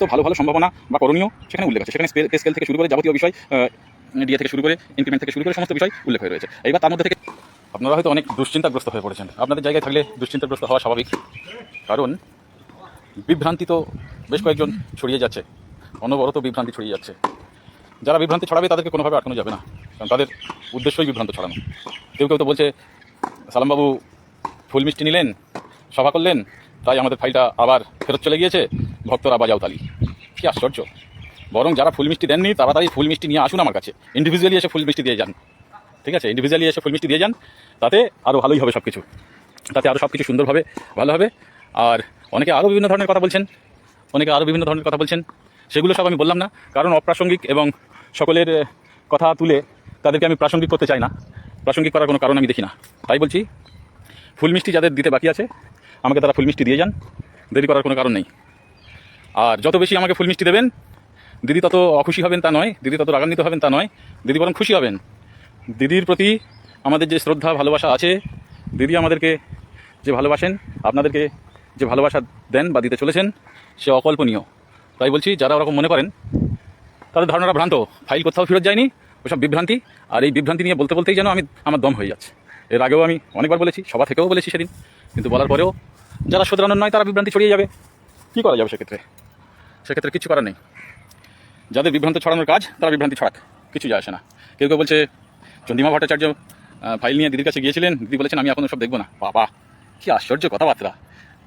সমস্ত ভালো ভালো সম্ভাবনা বা করণীয় সেখানে উল্লেখ আছে। সেখানে পে স্কেল থেকে শুরু করে যাবতীয় বিষয় ডিএ থেকে শুরু করে ইনক্রিমেন্ট থেকে শুরু করে সমস্ত বিষয় উল্লেখ হয়ে রয়েছে। এইবার তার মধ্যে থেকে আপনারা হয়তো অনেক দুশ্চিন্তাগ্রস্ত হয়ে পড়েছেন। আপনাদের জায়গায় থাকলে দুশ্চিন্তাগ্রস্ত হওয়া স্বাভাবিক। কারণ বিভ্রান্তি তো বেশ কয়েকজন ছড়িয়ে যাচ্ছে। অনবরত বিভ্রান্তি ছড়িয়ে যাচ্ছে। যারা বিভ্রান্তি ছড়াবে তাদেরকে কোনোভাবে আটকানো যাবে না। কারণ তাদের উদ্দেশ্যই বিভ্রান্ত ছড়ানো। কেউ কেউ তো বলছে, সালামবাবু, ফুল মিষ্টি নিলেন, সভা করলেন, তাই আমাদের ফাইলটা আবার ফেরত চলে গিয়েছে। ভক্তরা বাজাও তালি। কি আশ্চর্য। বরং যারা ফুল মিষ্টি দেননি, তাড়াতাড়ি ফুল মিষ্টি নিয়ে আসুন আমার কাছে। ইন্ডিভিজুয়ালি এসে ফুল মিষ্টি দিয়ে যান। ঠিক আছে? ইন্ডিভিজুয়ালি এসে ফুল মিষ্টি দিয়ে যান, তাতে আরও ভালোই হবে সব কিছু তাতে আরও সব কিছু সুন্দরভাবে ভালো হবে। আর অনেকে আরও বিভিন্ন ধরনের কথা বলছেন। অনেকে আরও বিভিন্ন ধরনের কথা বলছেন। সেগুলো সব আমি বললাম না। কারণ অপ্রাসঙ্গিক এবং সকলের কথা তুলে তাদেরকে আমি প্রাসঙ্গিক করতে চাই না। প্রাসঙ্গিক করার কোনো কারণ আমি দেখি না। তাই বলছি, ফুল মিষ্টি যাদের দিতে বাকি আছে, আমাকে তারা ফুল মিষ্টি দিয়ে যান। দেরি করার কোনো কারণ নেই। আর যত বেশি আমাকে ফুল মিষ্টি দেবেন, দিদি তত অখুশি হবেন তা নয়, দিদি তত রাগান্বিত হবেন তা নয়, দিদি বরং খুশি হবেন। দিদির প্রতি আমাদের যে শ্রদ্ধা, ভালোবাসা আছে, দিদি আমাদেরকে যে ভালোবাসেন, আপনাদেরকে যে ভালোবাসা দেন বা দিতে চলেছেন, সে অকল্পনীয়। তাই বলছি, যারা ওরকম মনে করেন, তাদের ধারণাটা ভ্রান্ত। ফাইল কোথাও ফেরত যায়নি, ওসব বিভ্রান্তি, আর এই বিভ্রান্তি নিয়ে বলতে বলতেই যেন আমি, আমার দম হয়ে যাচ্ছে। এর আগেও আমি অনেকবার বলেছি, সভা থেকেও বলেছি সেদিন, কিন্তু বলার পরেও যারা শোধরানোর নয়, তারা বিভ্রান্তি ছড়িয়ে যাবে। কী করা যাবে সেক্ষেত্রে? সেক্ষেত্রে কিছু করার নেই। যাদের বিভ্রান্ত ছড়ানোর কাজ, তারা বিভ্রান্তি ছড়াক, কিছু যায় আসে না। কেউ কেউ বলছে চন্দ্রিমা ভট্টাচার্য ফাইল নিয়ে দিদির কাছে গিয়েছিলেন, দিদি বলেছেন, আমি এখনও সব দেখব না। বাবা, কি আশ্চর্য কথাবার্তা।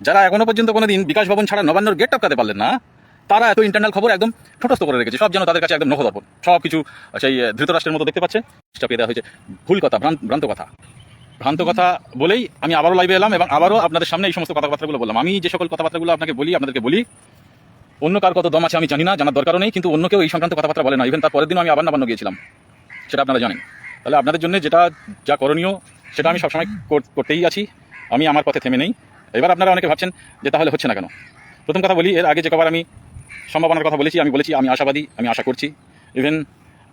যারা এখনও পর্যন্ত কোনো দিন বিকাশ ভবন ছাড়া নবান্নর গেট টপকাতে পারলেন না, তারা এত ইন্টারনাল খবর একদম ঠোঁটস্থ করে রেখেছে। সব যেন তাদের কাছে একদম নখদর্পণ। সব কিছু সেই ধৃতরাষ্ট্রের মতো দেখতে পাচ্ছে। চাপিয়ে দেওয়া হয়েছে। ভুল কথা, ভ্রান্ত ভ্রান্ত কথা। ভ্রান্ত কথা বলেই আমি আবারও লাইভে এলাম এবং আবারও আপনাদের সামনে এই সমস্ত কথাবার্তাগুলো বললাম। আমি যে সকল কথাবার্তাগুলো আপনাকে বলি, আপনাদেরকে বলি অন্য কার কত দম আছে আমি জানি না, জানার দরকারও নেই, কিন্তু অন্য কেউ এই সংক্রান্ত কথাবার্তা বলে না। ইভেন তার পরের দিনও আমি আবার নবান্ন গিয়েছিলাম। সেটা আপনারা জানেন। তাহলে আপনাদের জন্য যেটা যা করণীয়, সেটা আমি সবসময় করতেই আছি। আমি আমার পথে থেমে নেই। এবার আপনারা অনেকে ভাবছেন যে তাহলে হচ্ছে না কেন? প্রথম কথা বলি, এর আগে যে কবার আমি সম্ভাবনার কথা বলেছি, আমি বলেছি, আমি আশাবাদী, আমি আশা করছি। ইভেন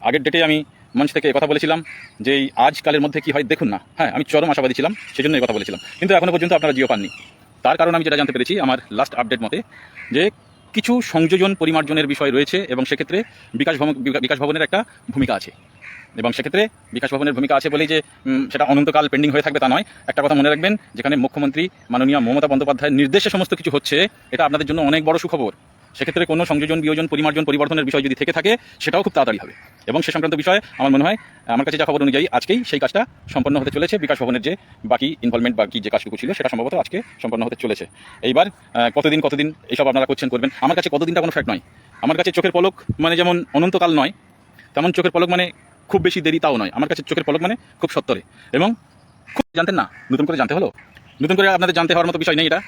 আগের ডেটে আমি মঞ্চ থেকে কথা বলেছিলাম যে এই আজকালের মধ্যে কি হয়, দেখুন না। হ্যাঁ আমি চরম আশাবাদী ছিলাম সেই জন্য এই কথা বলেছিলাম। কিন্তু এখনও পর্যন্ত আপনারা জিও পাননি। তার কারণ আমি যেটা জানতে পেরেছি আমার লাস্ট আপডেট মতে, যে কিছু সংযোজন পরিমার্জনের বিষয় রয়েছে এবং সেক্ষেত্রে বিকাশ ভবন, বিকাশ ভবনের একটা ভূমিকা আছে। এবং সেক্ষেত্রে বিকাশ ভবনের ভূমিকা আছে বলেই যে সেটা অনন্তকাল পেন্ডিং হয়ে থাকবে তা নয়। একটা কথা মনে রাখবেন, যেখানে মুখ্যমন্ত্রী মাননীয় মমতা বন্দ্যোপাধ্যায়ের নির্দেশে সমস্ত কিছু হচ্ছে, এটা আপনাদের জন্য অনেক বড় সুখবর। সেক্ষেত্রে কোনো সংযোজন, বিয়োজন, পরিমার্জন পরিবর্তনের বিষয় যদি থেকে থাকে, সেটাও খুব তাড়াতাড়ি হবে। এবং সে সংক্রান্ত বিষয়ে আমার মনে হয়, আমার কাছে যা খবর অনুযায়ী আজকেই সেই কাজটা সম্পন্ন হতে চলেছে। বিকাশ ভবনের যে বাকি ইনভলভমেন্ট বাকি যে কাজটুকু ছিল, সেটা সম্ভবত আজকে সম্পন্ন হতে চলেছে। এইবার কতদিন কতদিন এইসব আপনারা করছেন, করবেন? আমার কাছে কতদিনটা কোনো ফ্যাক্ট নয়। আমার কাছে চোখের পলক মানে যেমন অনন্তকাল নয়, তেমন চোখের পলক মানে খুব বেশি দেরি তাও নয়। আমার কাছে চোখের পলক মানে খুব সত্তরে। এবং খুব জানতেন না, নতুন করে জানতে হলো? নতুন করে আপনাদের জানতে হওয়ার মতো বিষয় নেই এটা।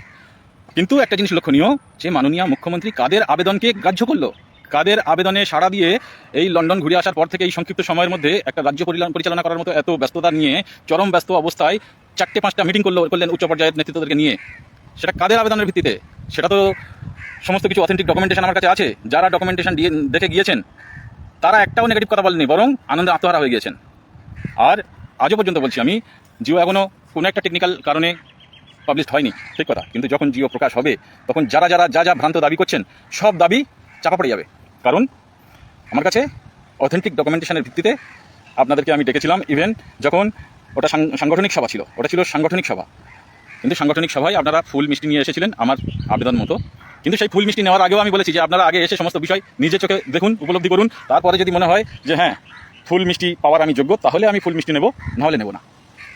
কিন্তু একটা জিনিস লক্ষণীয়, যে মাননীয় মুখ্যমন্ত্রী কাদের আবেদনকে গ্রাহ্য করল? কাদের আবেদনে সাড়া দিয়ে এই লন্ডন ঘুরে আসার পর থেকে এই সংক্ষিপ্ত সময়ের মধ্যে একটা রাজ্য পরিচালনা- করার মতো এত ব্যস্ততা নিয়ে, চরম ব্যস্ত অবস্থায় চারটে পাঁচটা মিটিং করল করলেন উচ্চ পর্যায়ের নেতৃত্বদেরকে নিয়ে। সেটা কাদের আবেদনের ভিত্তিতে? সেটা তো সমস্ত কিছু অথেন্টিক ডকুমেন্টেশন আমার কাছে আছে। যারা ডকুমেন্টেশন দিয়ে দেখে গিয়েছেন, তারা একটাও নেগেটিভ কথা বলেনি বরং আনন্দে আত্মহারা হয়ে গিয়েছেন। আর আজও পর্যন্ত বলছি আমি, জিও এখনও কোনো একটা টেকনিক্যাল কারণে পাবলিশ হয়নি, ঠিক কথা। কিন্তু যখন জিও প্রকাশ হবে, তখন যারা যারা যা যা ভ্রান্ত দাবি করছেন, সব দাবি চাপা পড়ে যাবে। কারণ আমার কাছে অথেন্টিক ডকুমেন্টেশনের ভিত্তিতে আপনাদেরকে আমি ডেকেছিলাম ইভেন যখন ওটা সাংগঠনিক সভা ছিল, ওটা ছিল সাংগঠনিক সভা। কিন্তু সাংগঠনিক সভায় আপনারা ফুল মিষ্টি নিয়ে এসেছিলেন আমার আবেদন মতো। কিন্তু সেই ফুল মিষ্টি নেওয়ার আগেও আমি বলেছি যে আপনারা আগে এসে সমস্ত বিষয় নিজের চোখে দেখুন, উপলব্ধি করুন। তারপরে যদি মনে হয় যে হ্যাঁ ফুল মিষ্টি পাওয়ার আমি যোগ্য, তাহলে আমি ফুল মিষ্টি নেব, নাহলে নেব না।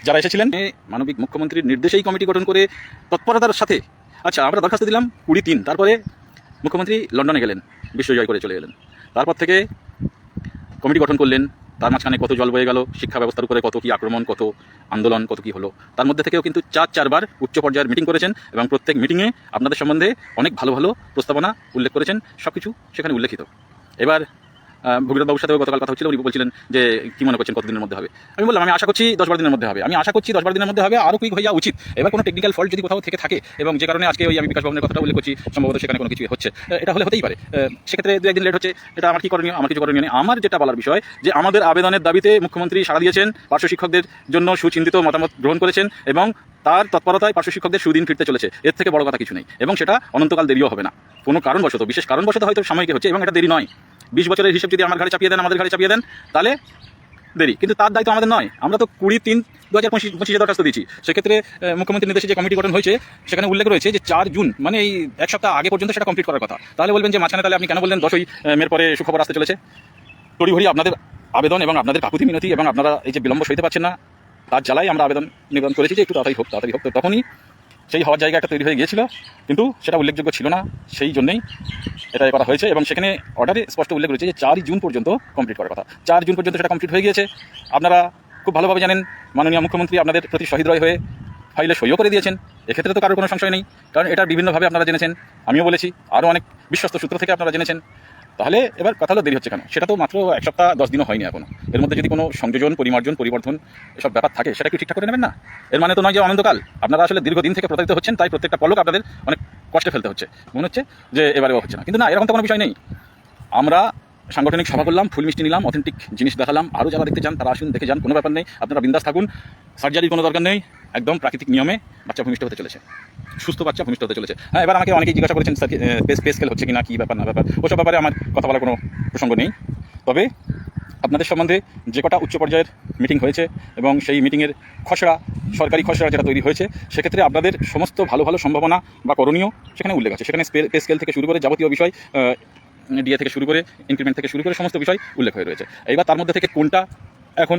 যারা এসেছিলেন মানবিক মুখ্যমন্ত্রীর নির্দেশেই কমিটি গঠন করে তৎপরতার সাথে। আচ্ছা আমরা দরখাস্ত দিলাম কুড়ি তিন, তারপরে মুখ্যমন্ত্রী লন্ডনে গেলেন বিশ্বজয় করে চলে গেলেন তারপর থেকে কমিটি গঠন করলেন, তার মাঝখানে কত জল বয়ে গেল, শিক্ষা ব্যবস্থার উপরে কত কি আক্রমণ, কত আন্দোলন, কত কি হলো। তার মধ্যে থেকেও কিন্তু চার, চারবার উচ্চ পর্যায়ের মিটিং করেছেন এবং প্রত্যেক মিটিংয়ে আপনাদের সম্বন্ধে অনেক ভালো ভালো প্রস্তাবনা উল্লেখ করেছেন সব কিছু সেখানে উল্লেখিত। এবার ভগীরথ বাবুর সাথেও গতকাল কথা হচ্ছিল, উনি বলছিলেন যে, কি মনে করছেন, কতদিনের মধ্যে হবে? আমি বললাম, আমি আশা করছি দশ বারো দিনের মধ্যে হবে। আমি আশা করছি দশ বারো দিনের মধ্যে হবে, আরও কুইক হয়ে যাওয়া উচিত। এবার কোনো টেকনিক্যাল ফল্ট যদি কোথাও থেকে থাকে, এবং যে কারণে আজকে ওই আমি বিকাশ ভবনের কথাটা উল্লেখ করছি, সম্ভবত সেখানে কোনো কিছু হচ্ছে। এটা হলে হতেই পারে। সেক্ষেত্রে দু একদিন লেট হচ্ছে, এটা আমার কি করণীয়, আমার কিছু করণীয় নেই। আমার যেটা বলার বিষয়, যে আমাদের আবেদনের দাবিতে মুখ্যমন্ত্রী সাড়া দিয়েছেন, পার্শ্ব শিক্ষকদের জন্য সুচিন্তিত মতামত গ্রহণ করেছেন, এবং তার তৎপরতায় পার্শ্ব শিক্ষকদের সুদিন ফিরতে চলেছে। এর থেকে বড় কথা কিছু নেই। এবং সেটা অনন্তকাল দেরিও হবে না। কোনো কারণবশত, বিশেষ কারণবশত হয়তো সাময়িক হচ্ছে, এবং এটা দেরি নয়। বিশ বছরের হিসেব যদি আমার ঘাড়ে চাপিয়ে দেন, আমাদের ঘাড়ে চাপিয়ে দেন, তাহলে দেরি। কিন্তু তার দায়িত্ব আমাদের নয়। আমরা তো কুড়ি তিন দু হাজার পঁচিশ পঁচিশে দরখাস্ত দিয়েছি। সেক্ষেত্রে মুখ্যমন্ত্রীর নির্দেশে যে কমিটি গঠন হয়েছে, সেখানে উল্লেখ রয়েছে যে চার জুন মানে এই এক সপ্তাহ আগে পর্যন্ত সেটা কমপ্লিট করার কথা। তাহলে বলবেন যে মাঝখানে তাহলে আপনি কেন বললেন দশই মের পরে সুখবর আসতে চলেছে? তড়িঘড়ি আপনাদের আবেদন এবং আপনাদের কাকুতি মিনতি এবং আপনারা এই যে বিলম্ব সইতে পারছেন না তার জ্বালাই আমরা আবেদন নিবেদন করেছি যে একটু তাড়াতাড়ি হোক তাড়াতাড়ি হোক। তো তখনই সেই হওয়ার জায়গা একটা তৈরি হয়ে গিয়েছিল, কিন্তু সেটা উল্লেখযোগ্য ছিল না, সেই জন্যই এটা করা হয়েছে এবং সেখানে অর্ডারে স্পষ্ট উল্লেখ রয়েছে যে চারই জুন পর্যন্ত কমপ্লিট করার কথা। চার জুন পর্যন্ত সেটা কমপ্লিট হয়ে গিয়েছে। আপনারা খুব ভালোভাবে জানেন, মাননীয় মুখ্যমন্ত্রী আপনাদের প্রতি সহৃদয় হয়ে ফাইলে সইও করে দিয়েছেন। এক্ষেত্রে তো কারোর কোনো সংশয় নেই, কারণ এটা বিভিন্নভাবে আপনারা জেনেছেন। আমিও বলেছি, আরও অনেক বিশ্বস্ত সূত্র থেকে আপনারা জেনেছেন। তাহলে এবার কথা হলো দেরি হচ্ছে কেন? সেটা তো মাত্র এক সপ্তাহ, দশ দিনও হয়নি এখনও। এর মধ্যে যদি কোনো সংযোজন, পরিমার্জন পরিবর্তন এসব ব্যাপার থাকে, সেটা কি ঠিকঠাক করে নেবেন না? এর মানে তো নয় যে অনন্তকাল। আপনারা আসলে দীর্ঘদিন থেকে প্রতারিত হচ্ছেন, তাই প্রত্যেকটা পলক আপনাদের অনেক কষ্টে ফেলতে হচ্ছে। মনে হচ্ছে যে এবারেও হচ্ছে না। কিন্তু না, এরকম তো কোনো বিষয় নেই। আমরা সাংগঠনিক সভা করলাম, ফুল মিষ্টি নিলাম অথেন্টিক জিনিস দেখালাম আরও যারা দেখতে চান, তারা আসুন, দেখে যান, কোনো ব্যাপার নেই। আপনারা বিন্দাস থাকুন সার্জারির কোনো দরকার নেই। একদম প্রাকৃতিক নিয়মে বাচ্চা ভূমিষ্ঠ হতে চলেছে। সুস্থ বাচ্চা ভূমিষ্ঠ হতে চলেছে। হ্যাঁ এবার আমাকে অনেকেই জিজ্ঞাসা করেছেন, স্যার স্পেস স্পেস স্কেল হচ্ছে কি না কী ব্যাপার, না ব্যাপার? ওসব ব্যাপারে আমার কথা বলার কোনো প্রসঙ্গ নেই। তবে আপনাদের সম্বন্ধে যে কটা উচ্চ পর্যায়ের মিটিং হয়েছে এবং সেই মিটিংয়ের খসড়া, সরকারি খসড়া যেটা তৈরি হয়েছে, সেক্ষেত্রে আপনাদের সমস্ত ভালো ভালো সম্ভাবনা বা করণীয় সেখানে উল্লেখ আছে। সেখানে পে স্কেল থেকে শুরু করে যাবতীয় বিষয় ডিএ থেকে শুরু করে ইনক্রিমেন্ট থেকে শুরু করে সমস্ত বিষয় উল্লেখ হয়ে রয়েছে। এইবার তার মধ্যে থেকে কোনটা এখন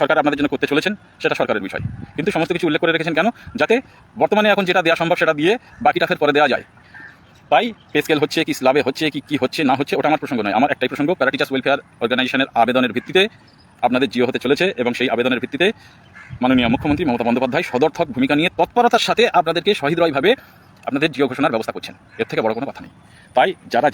সরকার আপনাদের জন্য করতে চলেছেন, সেটা সরকারের বিষয়। কিন্তু সমস্ত কিছু উল্লেখ করে রেখেছেন কেন? যাতে বর্তমানে এখন যেটা দেওয়া সম্ভব সেটা দিয়ে বাকিটা ফের পরে দেওয়া যায়। তাই পে স্কেল হচ্ছে, কি স্লাবে হচ্ছে, কি কি হচ্ছে, না হচ্ছে, ওটা আমার প্রসঙ্গ নয়। আমার একটাই প্রসঙ্গ প্যারা টিচার্স ওয়েলফেয়ার অর্গানাইজেশনের আবেদনের ভিত্তিতে আপনাদের জিও হতে চলেছে এবং সেই আবেদনের ভিত্তিতে মাননীয় মুখ্যমন্ত্রী মমতা বন্দ্যোপাধ্যায় সদর্থক ভূমিকা নিয়ে তৎপরতার সাথে আপনাদেরকে সহৃদয়ভাবে আপনাদের জিও ঘোষণার ব্যবস্থা করছেন। এর থেকে বড় কোনো কথা নেই। তাই যারা